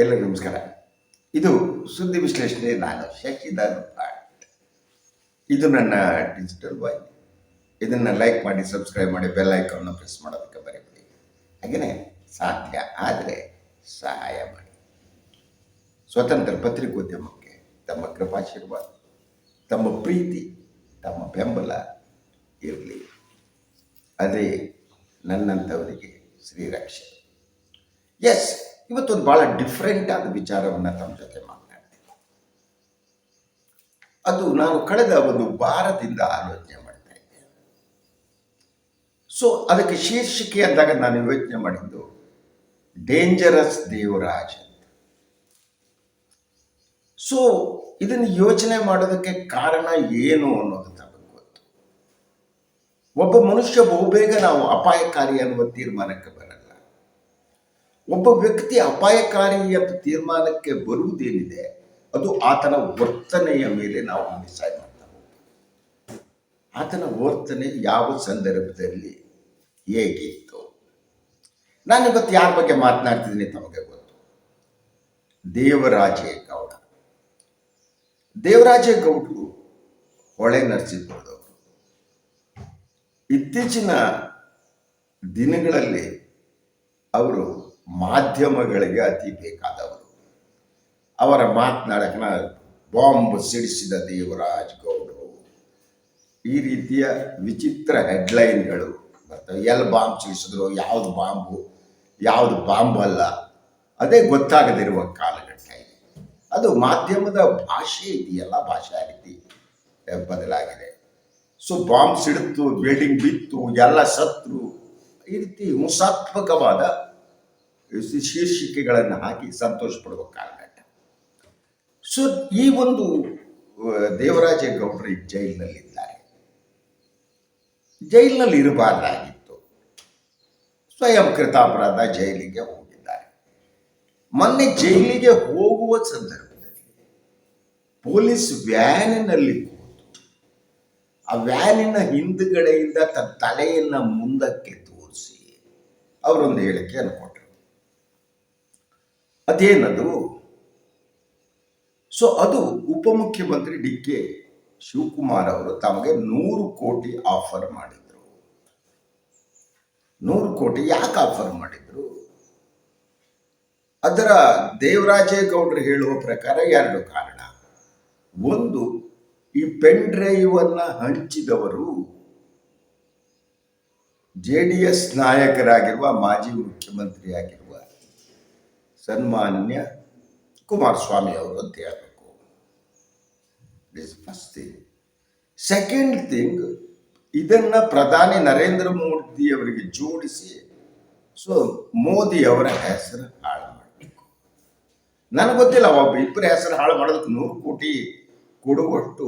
ಎಲ್ಲರಿಗೂ ನಮಸ್ಕಾರ. ಇದು ಸುದ್ದಿ ವಿಶ್ಲೇಷಣೆ. ನಾನು ಶಶಿಧರ್ ಇದು ನನ್ನ ಡಿಜಿಟಲ್ ವಾಯ್ ಇದನ್ನು ಲೈಕ್ ಮಾಡಿ ಸಬ್ಸ್ಕ್ರೈಬ್ ಮಾಡಿ ಬೆಲ್ ಐಕಾನ್ನ ಪ್ರೆಸ್ ಮಾಡೋದಕ್ಕೆ ಬರೀಬಿಡಿ. ಹಾಗೆಯೇ ಸಾಧ್ಯ ಆದರೆ ಸಹಾಯ ಮಾಡಿ. ಸ್ವತಂತ್ರ ಪತ್ರಿಕೋದ್ಯಮಕ್ಕೆ ತಮ್ಮ ಕೃಪಾಶೀರ್ವಾದ, ತಮ್ಮ ಪ್ರೀತಿ, ತಮ್ಮ ಬೆಂಬಲ ಇರಲಿ. ಅದೇ ನನ್ನಂಥವರಿಗೆ ಶ್ರೀರಕ್ಷೆ ಎಸ್ ಇವತ್ತೊಂದು ಭಾಳ ಡಿಫ್ರೆಂಟ್ ಆದ ವಿಚಾರವನ್ನು ತಮ್ಮ ಜೊತೆ ಮಾತನಾಡ್ತೀನಿ. ಅದು ನಾನು ಕಳೆದ ಒಂದು ವಾರದಿಂದ ಆಲೋಚನೆ ಮಾಡ್ತಾ ಇದ್ದೇನೆ. ಸೊ ಅದಕ್ಕೆ ಶೀರ್ಷಿಕೆ ಅಂದಾಗ ನಾನು ಯೋಚನೆ ಮಾಡಿದ್ದು ಡೇಂಜರಸ್ ದೇವರಾಜ್ ಅಂತ. ಸೊ ಇದನ್ನು ಯೋಚನೆ ಮಾಡೋದಕ್ಕೆ ಕಾರಣ ಏನು ಅನ್ನೋದು ನಮಗೆ ಗೊತ್ತು. ಒಬ್ಬ ಮನುಷ್ಯ ಬಹುಬೇಗ ನಾವು ಅಪಾಯಕಾರಿ ಅನ್ನುವ ತೀರ್ಮಾನಕ್ಕೆ ಬರಲ್ಲ. ಒಬ್ಬ ವ್ಯಕ್ತಿ ಅಪಾಯಕಾರಿ ಅಂತ ತೀರ್ಮಾನಕ್ಕೆ ಬರುವುದೇನಿದೆ, ಅದು ಆತನ ವರ್ತನೆಯ ಮೇಲೆ ನಾವು ಡಿಸೈಡ್ ಮಾಡ್ತಾ ಆತನ ವರ್ತನೆ ಯಾವ ಸಂದರ್ಭದಲ್ಲಿ ಹೇಗಿತ್ತು ನಾನು ಇವತ್ತು ಯಾರ ಬಗ್ಗೆ ಮಾತನಾಡ್ತಿದ್ದೀನಿ ತಮಗೆ ಗೊತ್ತು. ದೇವರಾಜೇಗೌಡ ದೇವರಾಜೇಗೌಡರು ಹೊಳೆ ನರಸೀಪುರದವರು ಇತ್ತೀಚಿನ ದಿನಗಳಲ್ಲಿ ಅವರು ಮಾಧ್ಯಮಗಳಿಗೆ ಅತಿ ಬೇಕಾದವರು. ಅವರ ಮಾತನಾಡಕನ ಬಾಂಬ್ ಸಿಡಿಸಿದ ದೇವರಾಜ್ ಗೌಡರು. ಈ ರೀತಿಯ ವಿಚಿತ್ರ ಹೆಡ್ಲೈನ್ಗಳು ಬರ್ತವೆ. ಎಲ್ಲಿ ಬಾಂಬ್ ಸಿಡಿಸಿದ್ರು, ಯಾವುದು ಬಾಂಬು, ಯಾವುದು ಬಾಂಬ್ ಅಲ್ಲ, ಅದೇ ಗೊತ್ತಾಗದಿರುವ ಕಾಲಘಟ್ಟ ಇದೆ ಅದು ಮಾಧ್ಯಮದ ಭಾಷೆ ಇದೆಯಲ್ಲ, ಭಾಷಾ ರೀತಿ ಬದಲಾಗಿದೆ. ಸೊ, ಬಾಂಬ್ ಸಿಡಿತು, ಬಿಲ್ಡಿಂಗ್ ಬಿತ್ತು, ಎಲ್ಲ ಸತ್ರು ಈ ರೀತಿ ಹಿಂಸಾತ್ಮಕವಾದ ಶೀರ್ಷಿಕೆಗಳನ್ನು ಹಾಕಿ ಸಂತೋಷ ಪಡುವ ಕಾಲಘಟ್ಟ. ಸೊ ಈ ಒಂದು ದೇವರಾಜ ಈಗ ಜೈಲಿನಲ್ಲಿದ್ದಾರೆ. ಜೈಲಿನಲ್ಲಿ ಇರಬಾರ್ದಾಗಿತ್ತು. ಸ್ವಯಂ ಕೃತಾಪರಾಧ ಜೈಲಿಗೆ ಹೋಗಿದ್ದಾರೆ. ಮೊನ್ನೆ ಜೈಲಿಗೆ ಹೋಗುವ ಸಂದರ್ಭದಲ್ಲಿ ಪೊಲೀಸ್ ವ್ಯಾನಿನಲ್ಲಿ ಆ ವ್ಯಾನಿನ ಹಿಂದುಗಡೆಯಿಂದ ತನ್ನ ತಲೆಯನ್ನ ಮುಂದಕ್ಕೆ ತೋರಿಸಿ ಅವರೊಂದು ಹೇಳಿಕೆಯನ್ನು ಅದೇನದು ಸೊ ಅದು ಉಪಮುಖ್ಯಮಂತ್ರಿ ಡಿ ಕೆ ಶಿವಕುಮಾರ್ ಅವರು ತಮಗೆ ನೂರು ಕೋಟಿ ಆಫರ್ ಮಾಡಿದ್ರು. ನೂರು ಕೋಟಿ ಯಾಕೆ ಆಫರ್ ಮಾಡಿದ್ರು? ಅದರ ದೇವರಾಜೇಗೌಡರು ಹೇಳುವ ಪ್ರಕಾರ ಎರಡು ಕಾರಣ. ಒಂದು, ಈ ಪೆನ್ ಡ್ರೈವ್ ಅನ್ನ ಹಂಚಿದವರು ಜೆ ಡಿ ಎಸ್ ನಾಯಕರಾಗಿರುವ ಮಾಜಿ ಮುಖ್ಯಮಂತ್ರಿಯಾಗಿರುವ ಸನ್ಮಾನ್ಯ ಕುಮಾರಸ್ವಾಮಿ ಅವರು ಅಂತ ಹೇಳಬೇಕು. ಫಸ್ಟ್ ಥಿಂಗ್ ಸೆಕೆಂಡ್ ಥಿಂಗ್ ಇದನ್ನ ಪ್ರಧಾನಿ ನರೇಂದ್ರ ಮೋದಿ ಅವರಿಗೆ ಜೋಡಿಸಿ ಸೊ ಮೋದಿ ಅವರ ಹೆಸರು ಹಾಳು ಮಾಡಬೇಕು. ನನಗೆ ಗೊತ್ತಿಲ್ಲ, ಒಬ್ಬ ಇಬ್ಬರ ಹೆಸರು ಹಾಳು ಮಾಡೋದಕ್ಕೆ ನೂರು ಕೋಟಿ ಕೊಡುವಷ್ಟು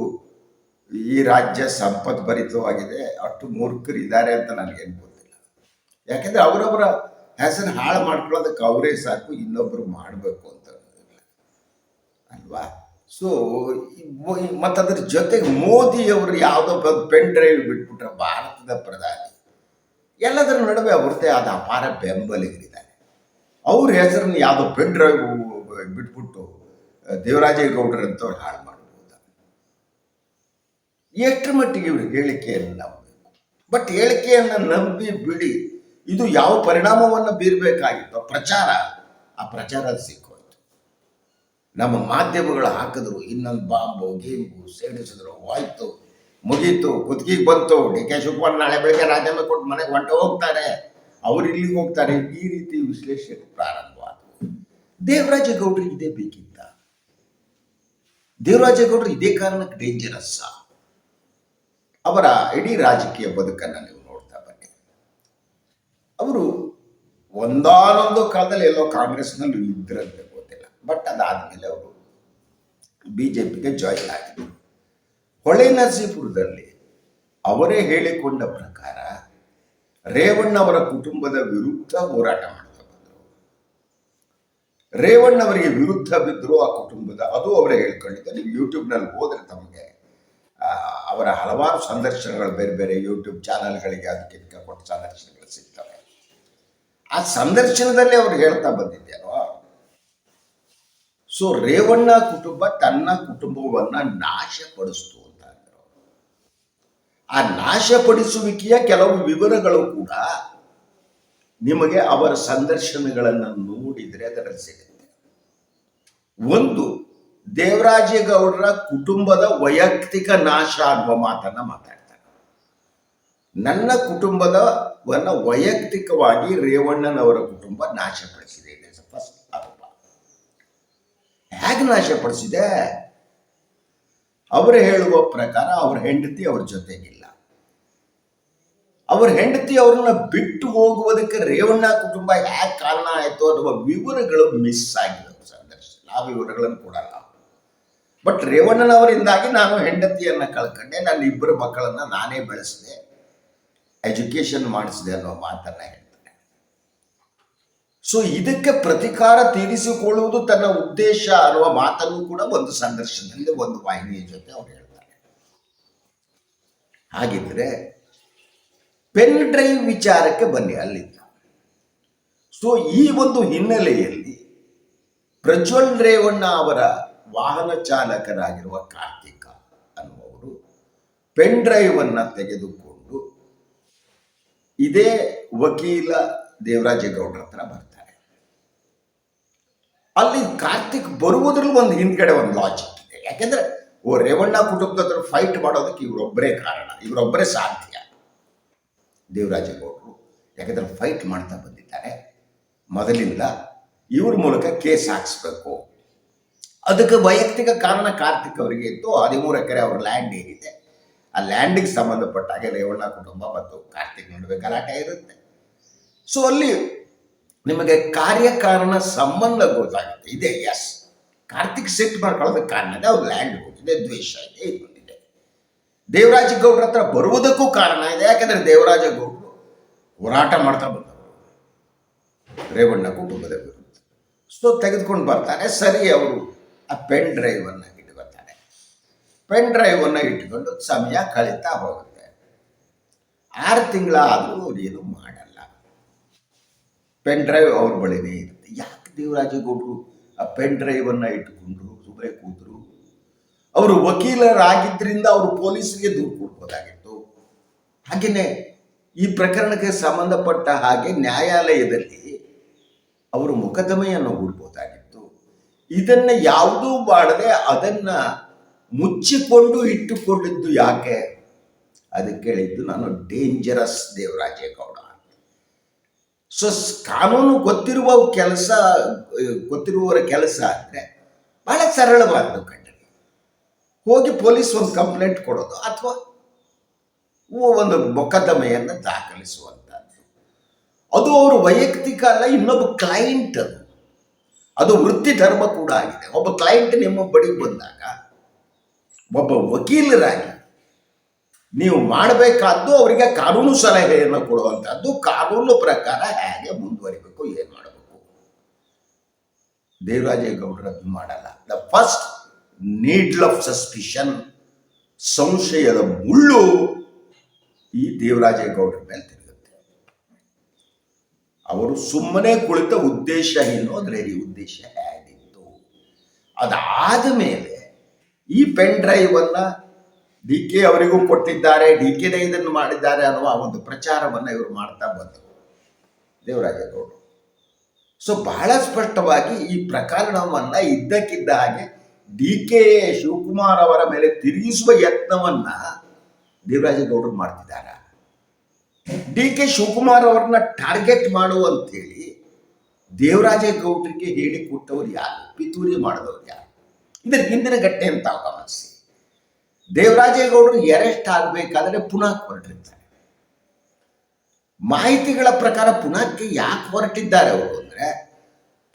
ಈ ರಾಜ್ಯ ಸಂಪತ್ ಭರಿತವಾಗಿದೆ ಅಷ್ಟು ಮೂರ್ಖರು ಇದ್ದಾರೆ ಅಂತ ನನಗೇನು ಗೊತ್ತಿಲ್ಲ. ಯಾಕೆಂದ್ರೆ ಅವರವರ ಹೆಸರು ಹಾಳು ಮಾಡ್ಕೊಳ್ಳೋದಕ್ಕೆ ಅವರೇ ಸಾಕು ಇನ್ನೊಬ್ಬರು ಮಾಡಬೇಕು ಅಂತ ಅಲ್ವಾ? ಸೊ ಮತ್ತು ಅದ್ರ ಜೊತೆಗೆ ಮೋದಿಯವರು ಯಾವುದೋ ಪೆನ್ ಡ್ರೈವ್ ಬಿಟ್ಬಿಟ್ರೆ ಭಾರತದ ಪ್ರಧಾನಿ. ಎಲ್ಲದರ ನಡುವೆ ಅವ್ರದ್ದೇ ಆದ ಅಪಾರ ಬೆಂಬಲಿಗರಿದ್ದಾರೆ. ಅವ್ರ ಹೆಸರನ್ನ ಯಾವುದೋ ಪೆನ್ ಡ್ರೈವ್ ಬಿಟ್ಬಿಟ್ಟು ದೇವರಾಜೇಗೌಡರು ಅಂತವ್ರು ಹಾಳು ಮಾಡ್ಬೋದು? ಎಷ್ಟು ಮಟ್ಟಿಗೆ ಇವರು ಹೇಳಿಕೆಯನ್ನು ನಂಬಬೇಕು? ಬಟ್ ಹೇಳಿಕೆಯನ್ನು ನಂಬಿ ಬಿಡಿ. ಇದು ಯಾವ ಪರಿಣಾಮವನ್ನು ಬೀರಬೇಕಾಗಿತ್ತು ಪ್ರಚಾರ, ಆ ಪ್ರಚಾರ ಸಿಕ್ಕೋಯ್ತು. ನಮ್ಮ ಮಾಧ್ಯಮಗಳು ಹಾಕಿದ್ರು, ಇನ್ನೊಂದು ಬಾಂಬು, ಗೀಂಬು, ಸೇಡಿಸಿದ್ರು, ಹೋಯ್ತು, ಮುಗೀತು ಕುತ್ತಿಗೆಗೆ ಬಂತು, ಡಿ ಕೆ ಶಿವಕುಮಾರ್ ನಾಳೆ ಬೆಳಗ್ಗೆ ರಾಜೀನಾಮೆ ಕೊಟ್ಟು ಮನೆಗೆ ಹೊಂಟು ಹೋಗ್ತಾರೆ. ಅವ್ರು ಇಲ್ಲಿಗೆ ಹೋಗ್ತಾರೆ. ಈ ರೀತಿ ವಿಶ್ಲೇಷಣೆ ಪ್ರಾರಂಭವಾದವು. ಗೌಡ್ರಿ ಇದೇ ಬೇಕಿತ್ತ? ದೇವರಾಜೇಗೌಡರು ಇದೇ ಕಾರಣಕ್ಕೆ ಡೇಂಜರಸ್ ಅವರ ಇಡೀ ರಾಜಕೀಯ ಬದುಕನ್ನು ಅವರು ಒಂದಾನೊಂದು ಕಾಲದಲ್ಲಿ ಎಲ್ಲೋ ಕಾಂಗ್ರೆಸ್ನಲ್ಲಿ ಇದ್ರಂತೆ ಗೊತ್ತಿಲ್ಲ. ಬಟ್ ಅದಾದಮೇಲೆ ಅವರು ಬಿ ಜೆ ಪಿಗೆ ಜಾಯಿನ್ ಆಗಿದ್ರು. ಹೊಳೆ ನರಸೀಪುರದಲ್ಲಿ ಅವರೇ ಹೇಳಿಕೊಂಡ ಪ್ರಕಾರ ರೇವಣ್ಣ ಅವರ ಕುಟುಂಬದ ವಿರುದ್ಧ ಹೋರಾಟ ಮಾಡ್ತಾ ಬಂದರು. ರೇವಣ್ಣವರಿಗೆ ವಿರುದ್ಧ ಬಿದ್ದರು ಆ ಕುಟುಂಬದ, ಅದು ಅವರೇ ಹೇಳ್ಕೊಂಡಿದ್ದು ನೀವು ಯೂಟ್ಯೂಬ್ನಲ್ಲಿ ಹೋದರೆ ತಮಗೆ ಅವರ ಹಲವಾರು ಸಂದರ್ಶನಗಳು, ಬೇರೆ ಬೇರೆ ಯೂಟ್ಯೂಬ್ ಚಾನಲ್ಗಳಿಗೆ ಅದಕ್ಕೆ ಕೊಟ್ಟ ಸಂದರ್ಶನಗಳು ಸಿಗ್ತವೆ. ಆ ಸಂದರ್ಶನದಲ್ಲಿ ಅವ್ರು ಹೇಳ್ತಾ ಬಂದಿದ್ದೇನೋ ಸೊ ರೇವಣ್ಣ ಕುಟುಂಬ ತನ್ನ ಕುಟುಂಬವನ್ನ ನಾಶಪಡಿಸ್ತು ಅಂತ ಅಂದರು. ಆ ನಾಶಪಡಿಸುವಿಕೆಯ ಕೆಲವು ವಿವರಗಳು ಕೂಡ ನಿಮಗೆ ಅವರ ಸಂದರ್ಶನಗಳನ್ನು ನೋಡಿದರೆ ಅದರಲ್ಲಿ ಸಿಗುತ್ತೆ. ಒಂದು, ದೇವರಾಜೇಗೌಡರ ಕುಟುಂಬದ ವೈಯಕ್ತಿಕ ನಾಶ ಅನ್ನುವ ಮಾತನ್ನ ಮಾತಾಡ್ತಾರೆ ನನ್ನ ಕುಟುಂಬದವನ್ನ ವೈಯಕ್ತಿಕವಾಗಿ ರೇವಣ್ಣನವರ ಕುಟುಂಬ ನಾಶಪಡಿಸಿದೆ. ಫಸ್ಟ್ ಆರೋಪ. ಹೇಗೆ ನಾಶಪಡಿಸಿದೆ? ಅವರು ಹೇಳುವ ಪ್ರಕಾರ ಅವ್ರ ಹೆಂಡತಿ ಅವ್ರ ಜೊತೆಗಿಲ್ಲ. ಅವ್ರ ಹೆಂಡತಿ ಅವ್ರನ್ನ ಬಿಟ್ಟು ಹೋಗುವುದಕ್ಕೆ ರೇವಣ್ಣ ಕುಟುಂಬ ಯಾಕೆ ಕಾರಣ ಆಯಿತು ಅಥವಾ ವಿವರಗಳು ಮಿಸ್ ಆಗಿದೆ ಸಂದರ್ಶನ ಆ ವಿವರಗಳನ್ನು ಕೊಡಲ್ಲ. ಬಟ್ ರೇವಣ್ಣನವರಿಂದಾಗಿ ನಾನು ಹೆಂಡತಿಯನ್ನ ಕಳ್ಕೊಂಡೆ ನನ್ನ ಇಬ್ಬರು ಮಕ್ಕಳನ್ನ ನಾನೇ ಬೆಳೆಸಿದೆ. ಎಜುಕೇಶನ್ ಮಾಡಿಸಿದೆ ಅನ್ನೋ ಮಾತನ್ನ ಹೇಳ್ತಾರೆ. ಸೊ ಇದಕ್ಕೆ ಪ್ರತಿಕಾರ ತೀರಿಸಿಕೊಳ್ಳುವುದು ತನ್ನ ಉದ್ದೇಶ ಅನ್ನುವ ಮಾತನ್ನು ಕೂಡ ಒಂದು ಸಂದರ್ಶನದಲ್ಲಿ ಒಂದು ವಾಹಿನಿಯ ಜೊತೆ ಅವ್ರು ಹೇಳ್ತಾರೆ. ಹಾಗಿದ್ರೆ ಪೆನ್ ಡ್ರೈವ್ ವಿಚಾರಕ್ಕೆ ಬನ್ನಿ ಅಲ್ಲಿಂದ. ಸೊ ಈ ಒಂದು ಹಿನ್ನೆಲೆಯಲ್ಲಿ ಪ್ರಜ್ವಲ್ ರೇವಣ್ಣ ಅವರ ವಾಹನ ಚಾಲಕರಾಗಿರುವ ಕಾರ್ತಿಕ ಅನ್ನುವರು ಪೆನ್ ಡ್ರೈವ್ ಅನ್ನ ತೆಗೆದುಕೊಂಡು ಇದೇ ವಕೀಲ ದೇವರಾಜೇಗೌಡರ ಹತ್ರ ಬರ್ತಾರೆ. ಅಲ್ಲಿ ಕಾರ್ತಿಕ್ ಬರುವುದ್ರಲ್ಲಿ ಒಂದು ಹಿಂದ್ಗಡೆ ಒಂದು ಲಾಜಿಕ್ ಇದೆ. ಯಾಕೆಂದ್ರೆ, ಓ, ರೇವಣ್ಣ ಕುಟುಂಬದ ಫೈಟ್ ಮಾಡೋದಕ್ಕೆ ಇವರೊಬ್ಬರೇ ಕಾರಣ ಇವರೊಬ್ಬರೇ ಸಾಧ್ಯ. ದೇವರಾಜೇಗೌಡರು ಯಾಕಂದ್ರೆ ಫೈಟ್ ಮಾಡ್ತಾ ಬಂದಿದ್ದಾರೆ. ಮೊದಲಿಂದ ಇವ್ರ ಮೂಲಕ ಕೇಸ್ ಹಾಕಿಸ್ಬೇಕು. ಅದಕ್ಕೆ ವೈಯಕ್ತಿಕ ಕಾರಣ ಕಾರ್ತಿಕ್ ಅವರಿಗೆ ಇತ್ತು. ಹದಿಮೂರು ಎಕರೆ ಅವ್ರ ಲ್ಯಾಂಡ್ ಏನಿದೆ. ಆ ಲ್ಯಾಂಡಿಗೆ ಸಂಬಂಧಪಟ್ಟ ಹಾಗೆ ರೇವಣ್ಣ ಕುಟುಂಬ ಮತ್ತು ಕಾರ್ತಿಕ್ ನಡುವೆ ಗಲಾಟೆ ಇರುತ್ತೆ. ಸೊ ಅಲ್ಲಿ ನಿಮಗೆ ಕಾರ್ಯಕಾರಣ ಸಂಬಂಧ ಗೊತ್ತಾಗುತ್ತೆ. ಇದೆ ಎಸ್ ಕಾರ್ತಿಕ್ ಸೆಟ್ ಮಾಡ್ಕೊಳ್ಳೋದಕ್ಕೆ ಕಾರಣ ಇದೆ. ಅವ್ರು ಲ್ಯಾಂಡ್ ಹೋಗಿದೆ ದ್ವೇಷ ಇದೆ, ಇದು ಬಂದಿದೆ. ದೇವರಾಜ ಗೌಡ್ರ ಹತ್ರ ಬರುವುದಕ್ಕೂ ಕಾರಣ ಇದೆ. ಯಾಕಂದ್ರೆ ದೇವರಾಜ ಗೌಡರು ಹೋರಾಟ ಮಾಡ್ತಾ ಬಂದವರು. ರೇವಣ್ಣ ಕುಟುಂಬದ ಸೊ ತೆಗೆದುಕೊಂಡು ಬರ್ತಾರೆ ಸರಿ, ಅವರು ಆ ಪೆನ್ ಡ್ರೈವ್ ಇಟ್ಟು ಇಟ್ಕೊತಾರೆ ಪೆನ್ ಡ್ರೈವನ್ನು ಇಟ್ಕೊಂಡು ಸಮಯ ಕಳೀತಾ ಹೋಗುತ್ತೆ. ಆರು ತಿಂಗಳಾದರೂ ಅವ್ರು ಏನು ಮಾಡಲ್ಲ. ಪೆನ್ ಡ್ರೈವ್ ಅವ್ರ ಬಳಿನೇ ಇರುತ್ತೆ. ಯಾಕೆ ದೇವರಾಜೇಗೌಡರು ಆ ಪೆನ್ ಡ್ರೈವನ್ನು ಇಟ್ಟುಕೊಂಡ್ರು ಸುಮ್ಮನೆ ಕೂತರು? ಅವರು ವಕೀಲರಾಗಿದ್ದರಿಂದ ಅವರು ಪೊಲೀಸರಿಗೆ ದೂರು ಕೊಡ್ಬೋದಾಗಿತ್ತು. ಹಾಗೆಯೇ ಈ ಪ್ರಕರಣಕ್ಕೆ ಸಂಬಂಧಪಟ್ಟ ಹಾಗೆ ನ್ಯಾಯಾಲಯದಲ್ಲಿ ಅವರು ಮೊಕದ್ದಮೆಯನ್ನು ಹೂಡ್ಬೋದಾಗಿತ್ತು. ಇದನ್ನು ಯಾವುದೂ ಮಾಡದೆ ಅದನ್ನು ಮುಚ್ಚಿಕೊಂಡು ಇಟ್ಟುಕೊಂಡಿದ್ದು ಯಾಕೆ? ಅದಕ್ಕೆ ಹೇಳಿದ್ದು ನಾನು ಡೇಂಜರಸ್ ದೇವರಾಜೇಗೌಡ ಸೊ ಕಾನೂನು ಗೊತ್ತಿರುವ ಕೆಲಸ, ಗೊತ್ತಿರುವವರ ಕೆಲಸ ಅಂದರೆ ಬಹಳ ಸರಳವಾದ್ದು ಕಂಡ್ರಿ ಹೋಗಿ ಪೊಲೀಸ್ ಒಂದು ಕಂಪ್ಲೇಂಟ್ ಕೊಡೋದು ಅಥವಾ ಒಂದು ಮೊಕದ್ದಮೆಯನ್ನು ದಾಖಲಿಸುವಂಥದ್ದು. ಅದು ಅವರು ವೈಯಕ್ತಿಕ ಅಲ್ಲ, ಇನ್ನೊಬ್ಬ ಕ್ಲೈಂಟ್ ಅದು. ಅದು ವೃತ್ತಿ ಧರ್ಮ ಕೂಡ ಆಗಿದೆ. ಒಬ್ಬ ಕ್ಲೈಂಟ್ ನಿಮ್ಮ ಬಳಿ ಬಂದಾಗ, ಒಬ್ಬ ವಕೀಲರಾಗಿ ನೀವು ಮಾಡಬೇಕಾದ್ದು ಅವರಿಗೆ ಕಾನೂನು ಸಲಹೆಯನ್ನು ಕೊಡುವಂಥದ್ದು ಕಾನೂನು ಪ್ರಕಾರ ಹೇಗೆ ಮುಂದುವರಿಬೇಕು, ಏನು ಮಾಡಬೇಕು? ದೇವರಾಜೇಗೌಡರದ್ದು ಮಾಡಲ್ಲ. The first needle of suspicion ಸಂಶಯದ ಮುಳ್ಳು ಈ ದೇವರಾಜೇಗೌಡರ ಮೇಲೆ ತಿರುಗುತ್ತೆ. ಅವರು ಸುಮ್ಮನೆ ಕುಳಿತ ಉದ್ದೇಶ ಏನು ಅಂದ್ರೆ ಉದ್ದೇಶ ಹೇಗಿತ್ತು? ಅದಾದ ಮೇಲೆ ಈ ಪೆನ್ ಡ್ರೈವ್ ಅನ್ನ ಡಿ ಕೆ ಅವರಿಗೂ ಕೊಟ್ಟಿದ್ದಾರೆ, ಡಿ ಕೆನೇ ಇದನ್ನು ಮಾಡಿದ್ದಾರೆ ಅನ್ನುವ ಒಂದು ಪ್ರಚಾರವನ್ನು ಇವರು ಮಾಡ್ತಾ ಬಂದರು. ದೇವರಾಜೇಗೌಡರು ಸೊ ಬಹಳ ಸ್ಪಷ್ಟವಾಗಿ ಈ ಪ್ರಕರಣವನ್ನು ಇದ್ದಕ್ಕಿದ್ದ ಹಾಗೆ ಡಿ ಕೆ ಶಿವಕುಮಾರ್ ಅವರ ಮೇಲೆ ತಿರುಗಿಸುವ ಯತ್ನವನ್ನ ದೇವರಾಜೇಗೌಡರು ಮಾಡ್ತಿದ್ದಾರೆ? ಡಿ ಕೆ ಶಿವಕುಮಾರ್ ಅವರನ್ನ ಟಾರ್ಗೆಟ್ ಮಾಡು ಅಂತೇಳಿ ದೇವರಾಜೇಗೌಡರಿಗೆ ಹೇಳಿಕೊಟ್ಟವರು ಯಾರು? ಪಿತೂರಿ ಮಾಡಿದವರು ಯಾರು? ಇದರ ಹಿಂದಿನ ಘಟ್ಟೆ ಅಂತ ಗಮನಿಸಿ. ದೇವರಾಜೇಗೌಡರು ಅರೆಸ್ಟ್ ಆಗಬೇಕಾದ್ರೆ ಪುನಃ ಹೊರಟಿರ್ತಾರೆ ಮಾಹಿತಿಗಳ ಪ್ರಕಾರ ಪುನಃಕ್ಕೆ ಯಾಕೆ ಹೊರಟಿದ್ದಾರೆ ಅವರು ಅಂದರೆ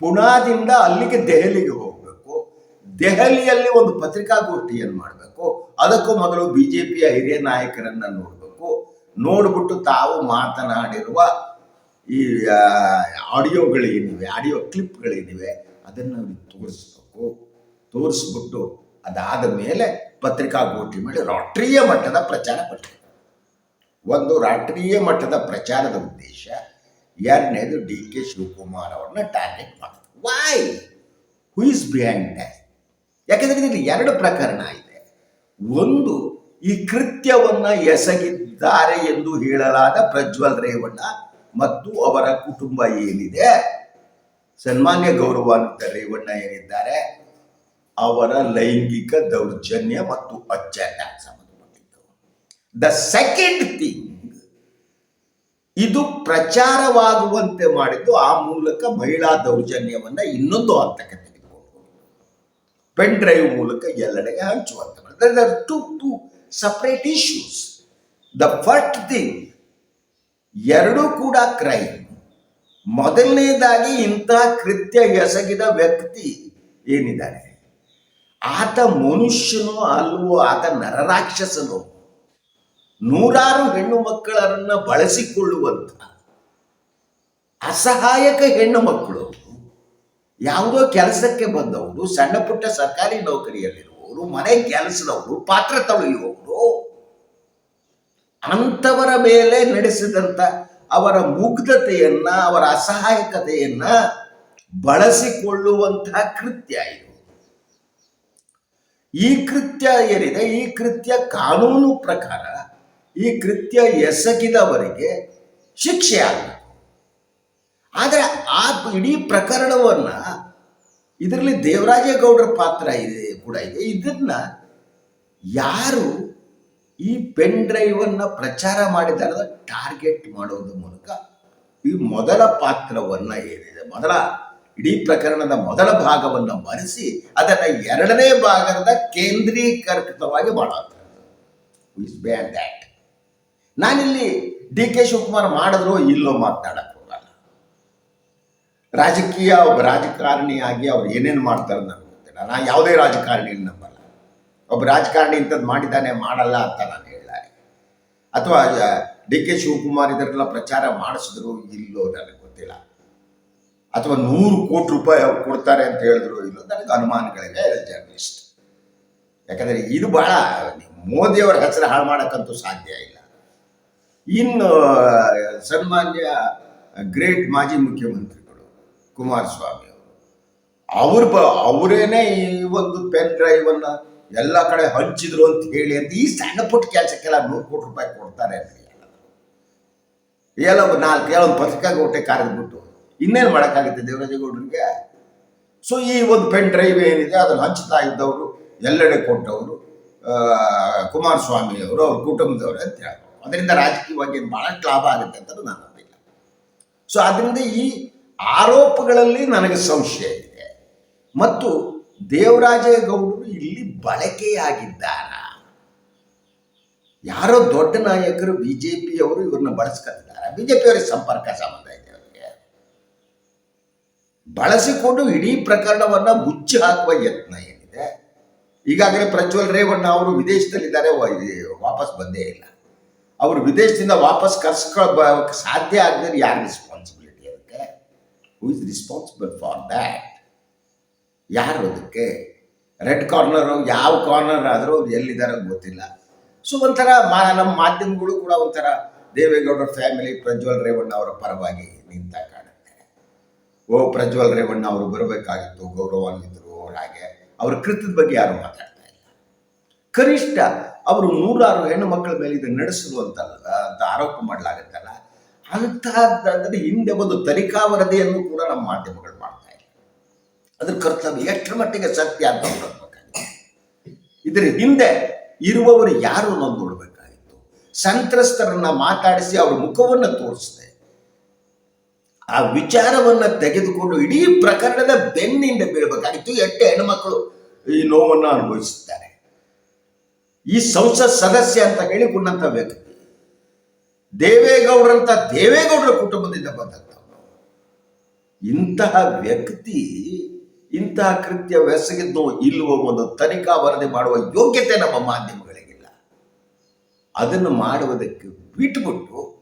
ಪುಣಾದಿಂದ ಅಲ್ಲಿಗೆ ದೆಹಲಿಗೆ ಹೋಗಬೇಕು. ದೆಹಲಿಯಲ್ಲಿ ಒಂದು ಪತ್ರಿಕಾಗೋಷ್ಠಿಯನ್ನು ಮಾಡಬೇಕು? ಅದಕ್ಕೂ ಮೊದಲು ಬಿ ಜೆ ಪಿಯ ಹಿರಿಯ ನಾಯಕರನ್ನು ನೋಡಬೇಕು. ನೋಡ್ಬಿಟ್ಟು ತಾವು ಮಾತನಾಡಿರುವ ಈ ಆಡಿಯೋಗಳೇನಿವೆ ಆಡಿಯೋ ಕ್ಲಿಪ್ಗಳೇನಿವೆ ಅದನ್ನು ಅವ್ರಿಗೆ ತೋರಿಸ್ಬೇಕು. ತೋರಿಸ್ಬಿಟ್ಟು ಅದಾದ ಮೇಲೆ ಪತ್ರಿಕಾಗೋಷ್ಠಿ ಮಾಡಿ ರಾಷ್ಟ್ರೀಯ ಮಟ್ಟದ ಪ್ರಚಾರ ಪಡಿಸ್ಬೇಕು ಒಂದು ರಾಷ್ಟ್ರೀಯ ಮಟ್ಟದ ಪ್ರಚಾರದ ಉದ್ದೇಶ ಎರಡನೇದು ಡಿ ಕೆ ಶಿವಕುಮಾರ್ ಅವ್ರನ್ನ ಟಾರ್ಗೆಟ್ ಮಾಡೋದು why who is behind that ಯಾಕಂದ್ರೆ ಇದರಲ್ಲಿ ಎರಡು ಪ್ರಕರಣ ಇದೆ. ಒಂದು, ಈ ಕೃತ್ಯವನ್ನ ಎಸಗಿದ್ದಾರೆ ಎಂದು ಹೇಳಲಾದ ಪ್ರಜ್ವಲ್ ರೇವಣ್ಣ ಮತ್ತು ಅವರ ಕುಟುಂಬ ಏನಿದೆ? ಸನ್ಮಾನ್ಯ ಗೌರವಾನ್ವಿತ ರೇವಣ್ಣ ಏನಿದ್ದಾರೆ? ಅವರ ಲೈಂಗಿಕ ದೌರ್ಜನ್ಯ ಮತ್ತು ಅತ್ಯಾಚಾರ ಸಂಬಂಧಪಟ್ಟಿದ್ದವು. ದ ಸೆಕೆಂಡ್ ಥಿಂಗ್ ಇದು ಪ್ರಚಾರವಾಗುವಂತೆ ಮಾಡಿದ್ದು ಆ ಮೂಲಕ ಮಹಿಳಾ ದೌರ್ಜನ್ಯವನ್ನ ಇನ್ನೊಂದು ಹಂತಕ್ಕೆ ತೆಗೆದುಕೊಂಡು. ಪೆನ್ ಡ್ರೈವ್ ಮೂಲಕ ಎಲ್ಲೆಡೆಗೆ ಹಂಚುವಂತೆ ಮಾಡಿದ್ರೆ two two separate issues the first thing ಎರಡೂ ಕೂಡ ಕ್ರೈಮ್ ಮೊದಲನೇದಾಗಿ ಇಂತಹ ಕೃತ್ಯ ಎಸಗಿದ ವ್ಯಕ್ತಿ ಏನಿದ್ದಾನೆ? ಆತ ಮನುಷ್ಯನೋ ಅಲ್ವೋ, ಆತ ನರರಾಕ್ಷಸನೋ? ನೂರಾರು ಹೆಣ್ಣು ಮಕ್ಕಳನ್ನ ಬಳಸಿಕೊಳ್ಳುವಂತ ಅಸಹಾಯಕ ಹೆಣ್ಣು ಮಕ್ಕಳು. ಯಾವುದೋ ಕೆಲಸಕ್ಕೆ ಬಂದವರು, ಸಣ್ಣ ಪುಟ್ಟ ಸರ್ಕಾರಿ ನೌಕರಿಯಲ್ಲಿರುವವರು, ಮನೆ ಕೆಲಸದವರು, ಪಾತ್ರ ತೊಳೆಯುವವರು, ಅಂಥವರ ಮೇಲೆ ನಡೆಸಿದಂತ ಅವರ ಮುಗ್ಧತೆಯನ್ನ, ಅವರ ಅಸಹಾಯಕತೆಯನ್ನ ಬಳಸಿಕೊಳ್ಳುವಂತಹ ಕೃತ್ಯ ಇದು. ಈ ಕೃತ್ಯ ಏನಿದೆ? ಈ ಕೃತ್ಯ ಕಾನೂನು ಪ್ರಕಾರ ಈ ಕೃತ್ಯ ಎಸಗಿದವರಿಗೆ ಶಿಕ್ಷೆ ಆದರೆ ಆ ಇಡೀ ಪ್ರಕರಣವನ್ನ ಇದರಲ್ಲಿ ದೇವರಾಜೇಗೌಡರ ಪಾತ್ರ ಇದೆ ಕೂಡ ಇದೆ. ಇದನ್ನ ಯಾರು ಈ ಪೆನ್ ಡ್ರೈವ್ ಅನ್ನ ಪ್ರಚಾರ ಮಾಡಿದ್ದಾರೆ ಟಾರ್ಗೆಟ್ ಮಾಡೋದ್ರ ಮೂಲಕ ಈ ಮೊದಲ ಪಾತ್ರವನ್ನ ಏನಿದೆ? ಮೊದಲ ಇಡೀ ಪ್ರಕರಣದ ಮೊದಲ ಭಾಗವನ್ನು ಮರೆಸಿ ಅದನ್ನು ಎರಡನೇ ಭಾಗದ ಕೇಂದ್ರೀಕೃತವಾಗಿ ಮಾಡುವಂಥದ್ದು ಇಸ್ ದ್ಯಾಟ್ ನಾನಿಲ್ಲಿ ಡಿ ಕೆ ಶಿವಕುಮಾರ್ ಮಾಡಿದ್ರು ಇಲ್ಲೋ ಮಾತನಾಡಕ್ ಹೋಗಲ್ಲ. ರಾಜಕೀಯ ಒಬ್ಬ ರಾಜಕಾರಣಿಯಾಗಿ ಅವ್ರು ಏನೇನು ಮಾಡ್ತಾರೆ ನನಗೆ ಗೊತ್ತಿಲ್ಲ. ನಾ ಯಾವುದೇ ರಾಜಕಾರಣಿ ನಂಬಲ್ಲ. ಒಬ್ಬ ರಾಜಕಾರಣಿ ಇಂಥದ್ದು ಮಾಡಿದ್ದಾನೆ, ಮಾಡಲ್ಲ ಅಂತ ನಾನು ಹೇಳಲಾರೆ ಅಥವಾ ಡಿ ಕೆ ಶಿವಕುಮಾರ್ ಇದರೆಲ್ಲ ಪ್ರಚಾರ ಮಾಡಿಸಿದ್ರು ಇಲ್ಲೋ ನನಗೆ ಗೊತ್ತಿಲ್ಲ. ಅಥವಾ ನೂರು ಕೋಟಿ ರೂಪಾಯಿ ಕೊಡ್ತಾರೆ ಅಂತ ಹೇಳಿದ್ರು ಇಲ್ಲ ನನಗೆ ಅನುಮಾನಗಳಿವೆ ಜರ್ನಲಿಸ್ಟ್ ಯಾಕಂದರೆ ಇದು ಬಹಳ ಮೋದಿಯವರ ಹೆಸರು ಹಾಳು ಮಾಡೋಕ್ಕಂತೂ ಸಾಧ್ಯ ಇಲ್ಲ. ಇನ್ನು, ಸನ್ಮಾನ್ಯ ಗ್ರೇಟ್ ಮಾಜಿ ಮುಖ್ಯಮಂತ್ರಿಗಳು, ಕುಮಾರಸ್ವಾಮಿ ಅವರು, ಅವ್ರು ಬ, ಅವರೇನೆ ಈ ಒಂದು ಪೆನ್ ಡ್ರೈವ್ ಅನ್ನ ಎಲ್ಲ ಕಡೆ ಹಂಚಿದ್ರು ಅಂತ ಹೇಳಿ ಅಂತ ಈ ಸಣ್ಣ ಪುಟ್ಟ ಕೆಲಸಕ್ಕೆಲ್ಲ ನೂರು ಕೋಟಿ ರೂಪಾಯಿ ಕೊಡ್ತಾರೆ ಅಂತ ಎಲ್ಲ ನಾಲ್ಕು ಒಂದು ಪತ್ರಿಕಾಗೋಟೆ ಕಾರಿದ್ಬಿಟ್ಟು ಇನ್ನೇನು ಮಾಡೋಕ್ಕಾಗುತ್ತೆ ದೇವರಾಜೇಗೌಡರಿಗೆ ಸೊ ಈ ಒಂದು ಪೆನ್ ಡ್ರೈವ್ ಏನಿದೆ, ಅದನ್ನು ಹಂಚ್ತಾ ಇದ್ದವರು, ಎಲ್ಲೆಡೆ ಕೊಟ್ಟವರು ಕುಮಾರಸ್ವಾಮಿ ಅವರು, ಅವ್ರ ಕುಟುಂಬದವರು ಅಂತ ಹೇಳ್ತಾರೆ ಅದರಿಂದ ರಾಜಕೀಯವಾಗಿ ಬಹಳಷ್ಟು ಲಾಭ ಆಗುತ್ತೆ ಅಂತ ನಾನು ನಂಬಿಲ್ಲ. ಸೊ ಅದರಿಂದ ಈ ಆರೋಪಗಳಲ್ಲಿ ನನಗೆ ಸಂಶಯ ಇದೆ. ಮತ್ತು ದೇವರಾಜೇಗೌಡರು ಇಲ್ಲಿ ಬಳಕೆಯಾಗಿದ್ದಾರ. ಯಾರೋ ದೊಡ್ಡ ನಾಯಕರು, ಬಿಜೆಪಿಯವರು ಇವ್ರನ್ನ ಬಳಸ್ಕೊತಿದ್ದಾರೆ ಬಿಜೆಪಿಯವರಿಗೆ ಸಂಪರ್ಕ ಸಂಬಂಧ ಬಳಸಿಕೊಂಡು ಇಡೀ ಪ್ರಕರಣವನ್ನ ಮುಚ್ಚಿ ಹಾಕುವ ಯತ್ನ ಏನಿದೆ? ಈಗಾಗಲೇ ಪ್ರಜ್ವಲ್ ರೇವಣ್ಣ ಅವರು ವಿದೇಶದಲ್ಲಿದ್ದಾರೆ ವಾಪಸ್ ಬಂದೇ ಇಲ್ಲ. ಅವರು ವಿದೇಶದಿಂದ ವಾಪಸ್ ಕರ್ಸ್ಕೊಳ್ಬೇಕು ಸಾಧ್ಯ ಆಗದ್ರೆ ಯಾರು ರೆಸ್ಪಾನ್ಸಿಬಿಲಿಟಿ ಅದಕ್ಕೆ? Who is responsible for that ಯಾರು ಅದಕ್ಕೆ? ರೆಡ್ ಕಾರ್ನರ್ ಯಾವ ಕಾರ್ನರ್ ಆದರೂ ಅವ್ರು ಎಲ್ಲಿದ್ದಾರೆ ಗೊತ್ತಿಲ್ಲ. ಸೊ ಒಂಥರ ಮಾ ನಮ್ಮ ಮಾಧ್ಯಮಗಳು ಕೂಡ ಒಂಥರ ದೇವೇಗೌಡರ ಫ್ಯಾಮಿಲಿ ಪ್ರಜ್ವಲ್ ರೇವಣ್ಣ ಅವರ ಪರವಾಗಿ ನಿಂತ ಕಾಣುತ್ತೆ ಓ, ಪ್ರಜ್ವಲ್ ರೇವಣ್ಣ ಅವರು ಬರಬೇಕಾಗಿತ್ತು, ಗೌರವಾನ್ವಿತರು ಅವ್ರ ಹಾಗೆ. ಅವ್ರ ಕೃತ್ಯದ ಬಗ್ಗೆ ಯಾರು ಮಾತಾಡ್ತಾ ಇಲ್ಲ. ಕನಿಷ್ಠ ಅವರು ನೂರಾರು ಹೆಣ್ಣು ಮಕ್ಕಳ ಮೇಲೆ ಇದನ್ನು ನಡೆಸಲು ಅಂತಲ್ಲ ಅಂತ ಆರೋಪ ಮಾಡಲಾಗುತ್ತಲ್ಲ. ಅಂತಹದ್ದಾದ್ರೆ ಹಿಂದೆ ಒಂದು ತನಿಖಾ ವರದಿಯನ್ನು ಕೂಡ ನಮ್ಮ ಮಾಧ್ಯಮಗಳು ಮಾಡ್ತಾ ಇಲ್ಲ. ಅದ್ರ ಕರ್ತವ್ಯ ಎಷ್ಟರ ಮಟ್ಟಿಗೆ ಸತ್ಯ ಅಂತ ನೋಡಬೇಕಾಗಿದೆ. ಇದರ ಹಿಂದೆ ಇರುವವರು ಯಾರು ನಾವು ನೋಡಬೇಕಾಗಿತ್ತು. ಸಂತ್ರಸ್ತರನ್ನ ಮಾತಾಡಿಸಿ ಅವರ ಮುಖವನ್ನು ತೋರಿಸಿದೆ. ಆ ವಿಚಾರವನ್ನ ತೆಗೆದುಕೊಂಡು ಇಡೀ ಪ್ರಕರಣದ ಬೆನ್ನಿಂದ ಬೀಳಬೇಕಾಗಿತ್ತು. ಎಟ್ಟೆ ಹೆಣ್ಣುಮಕ್ಕಳು ಈ ನೋವನ್ನು ಅನುಭವಿಸುತ್ತಾರೆ. ಈ ಸಂಸತ್ ಸದಸ್ಯ ಅಂತ ಹೇಳಿ ಹೇಳಿಕೊಂಡಂತ ವ್ಯಕ್ತಿ, ದೇವೇಗೌಡರಂತ ದೇವೇಗೌಡರ ಕುಟುಂಬದಿಂದ ಬಂದಂತ ಇಂತಹ ವ್ಯಕ್ತಿ, ಇಂತಹ ಕೃತ್ಯ ವ್ಯಸಗಿದ್ದು ಇಲ್ಲವೋ ಒಂದು ತನಿಖಾ ವರದಿ ಮಾಡುವ ಯೋಗ್ಯತೆ ನಮ್ಮ ಮಾಧ್ಯಮಗಳಿಗಿಲ್ಲ. ಅದನ್ನು ಮಾಡುವುದಕ್ಕೆ ಬಿಟ್ಟುಬಿಟ್ಟು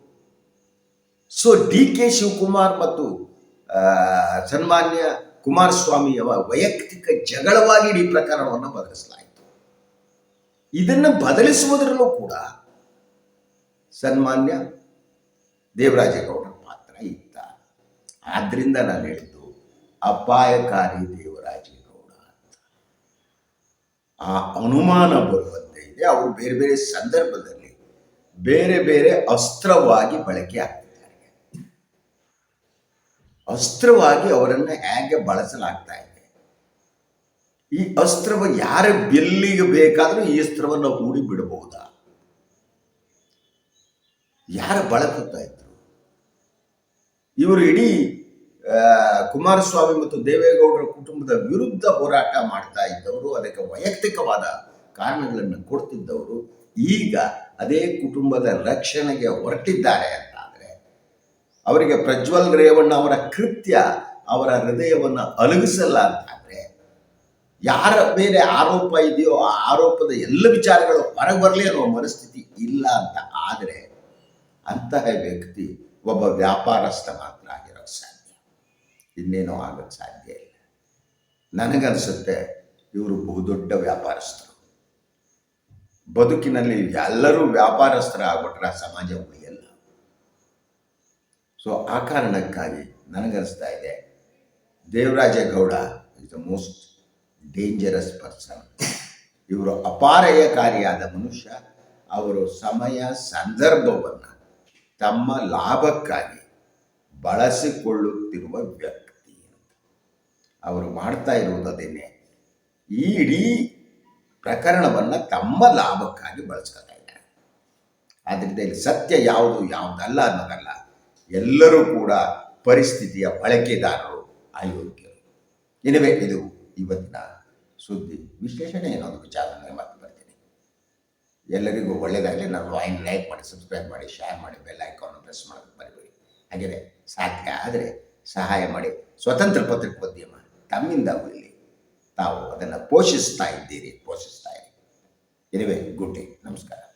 ಸೊ ಡಿ ಕೆ ಶಿವಕುಮಾರ್ ಮತ್ತು ಸನ್ಮಾನ್ಯ ಕುಮಾರಸ್ವಾಮಿಯವ ವೈಯಕ್ತಿಕ ಜಗಳವಾಗಿ ಇಡೀ ಪ್ರಕರಣವನ್ನು ಬದಲಿಸಲಾಯಿತು. ಇದನ್ನು ಬದಲಿಸುವುದರಲ್ಲೂ ಕೂಡ ಸನ್ಮಾನ್ಯ ದೇವರಾಜೇಗೌಡರ ಪಾತ್ರ ಇತ್ತ ಆದ್ರಿಂದ ನಾನು ಹೇಳಿದ್ದು ಅಪಾಯಕಾರಿ ದೇವರಾಜೇಗೌಡ ಆ ಅನುಮಾನ ಬರುವಂತೆ ಇದೆ. ಅವರು ಬೇರೆ ಬೇರೆ ಸಂದರ್ಭದಲ್ಲಿ ಬೇರೆ ಬೇರೆ ಅಸ್ತ್ರವಾಗಿ ಬಳಕೆ ಆಗ್ತಿದ್ದಾರೆ ಅಸ್ತ್ರವಾಗಿ ಅವರನ್ನು ಹೇಗೆ ಬಳಸಲಾಗ್ತಾ ಇದೆ? ಈ ಅಸ್ತ್ರವ ಯಾರ ಬೆಲ್ಲಿಗೆ ಬೇಕಾದರೂ ಈ ಅಸ್ತ್ರವನ್ನು ಹೂಡಿ ಬಿಡಬಹುದಾ? ಯಾರ ಬಳಕುತ್ತಾ ಇದ್ರು? ಇವರು ಇಡೀ ಕುಮಾರಸ್ವಾಮಿ ಮತ್ತು ದೇವೇಗೌಡರ ಕುಟುಂಬದ ವಿರುದ್ಧ ಹೋರಾಟ ಮಾಡ್ತಾ ಇದ್ದವರು, ಅದಕ್ಕೆ ವೈಯಕ್ತಿಕವಾದ ಕಾರಣಗಳನ್ನು ಕೊಡ್ತಿದ್ದವರು, ಈಗ ಅದೇ ಕುಟುಂಬದ ರಕ್ಷಣೆಗೆ ಹೊರಟಿದ್ದಾರೆ ಅಂತಾದರೆ ಅವರಿಗೆ ಪ್ರಜ್ವಲ್ ರೇವಣ್ಣ ಅವರ ಕೃತ್ಯ ಅವರ ಹೃದಯವನ್ನು ಅಲುಗಿಸಲ್ಲ ಅಂತಂದರೆ, ಯಾರ ಮೇಲೆ ಆರೋಪ ಇದೆಯೋ ಆ ಆರೋಪದ ಎಲ್ಲ ವಿಚಾರಗಳು ಹೊರಗೆ ಬರಲಿ ಅನ್ನೋ ಮನಸ್ಥಿತಿ ಇಲ್ಲ ಅಂತ ಆದರೆ ಅಂತಹ ವ್ಯಕ್ತಿ ಒಬ್ಬ ವ್ಯಾಪಾರಸ್ಥ ಮಾತ್ರ ಆಗಿರೋಕ್ಕೆ ಸಾಧ್ಯ. ಇನ್ನೇನೋ ಆಗೋಕ್ಕೆ ಸಾಧ್ಯ ಇಲ್ಲ. ನನಗನ್ಸುತ್ತೆ ಇವರು ಬಹುದೊಡ್ಡ ವ್ಯಾಪಾರಸ್ಥರು. ಬದುಕಿನಲ್ಲಿ ಎಲ್ಲರೂ ವ್ಯಾಪಾರಸ್ಥರ ಆಗ್ಬಿಟ್ರೆ ಸಮಾಜ ಉಳಿಯಲ್ಲ. ಸೊ ಆ ಕಾರಣಕ್ಕಾಗಿ ನನಗನ್ನಿಸ್ತಾ ಇದೆ Devarajegowda is the most dangerous person ಇವರು ಅಪಾರಯಕಾರಿಯಾದ ಮನುಷ್ಯ. ಅವರು ಸಮಯ, ಸಂದರ್ಭವನ್ನು ತಮ್ಮ ಲಾಭಕ್ಕಾಗಿ ಬಳಸಿಕೊಳ್ಳುತ್ತಿರುವ ವ್ಯಕ್ತಿ ಅವರು ಮಾಡ್ತಾ ಇರುವುದು ಈ ಇಡೀ ಪ್ರಕರಣವನ್ನು ತಮ್ಮ ಲಾಭಕ್ಕಾಗಿ ಬಳಸ್ಕೊತಾ ಇದ್ದಾರೆ. ಆದ್ದರಿಂದ ಇಲ್ಲಿ ಸತ್ಯ ಯಾವುದು, ಯಾವುದಲ್ಲ ಅನ್ನೋದಲ್ಲ ಎಲ್ಲರೂ ಕೂಡ ಪರಿಸ್ಥಿತಿಯ ಬಳಕೆದಾರರು ಅಯೋಗ್ಯರು. ಇನಿವೆ ಇದು ಇವತ್ತಿನ ಸುದ್ದಿ ವಿಶ್ಲೇಷಣೆ ಏನೋ ವಿಚಾರದಲ್ಲಿ ಮತ್ತೆ ಬರ್ತೀನಿ. ಎಲ್ಲರಿಗೂ ಒಳ್ಳೆಯದಾಗಲಿ ನಾನು ವಾಯಿನ್ ಲೈಕ್ ಮಾಡಿ ಸಬ್ಸ್ಕ್ರೈಬ್ ಮಾಡಿ ಶೇರ್ ಮಾಡಿ ಬೆಲ್ ಐಕಾನ್ ಪ್ರೆಸ್ ಮಾಡೋದು ಬರಬೇಡಿ ಹಾಗೆಯೇ ಸಾಧ್ಯ ಆದರೆ ಸಹಾಯ ಮಾಡಿ. ಸ್ವತಂತ್ರ ಪತ್ರಿಕೋದ್ಯಮ, ತಮ್ಮಿಂದ ಉಳಿಲಿ ತಾವು ಅದನ್ನು ಪೋಷಿಸ್ತಾ ಇದ್ದೀರಿ, ಪೋಷಿಸ್ತಾ ಇರಿ. ಇರುವೆ, ಗುಡ್ ಡೇ ನಮಸ್ಕಾರ.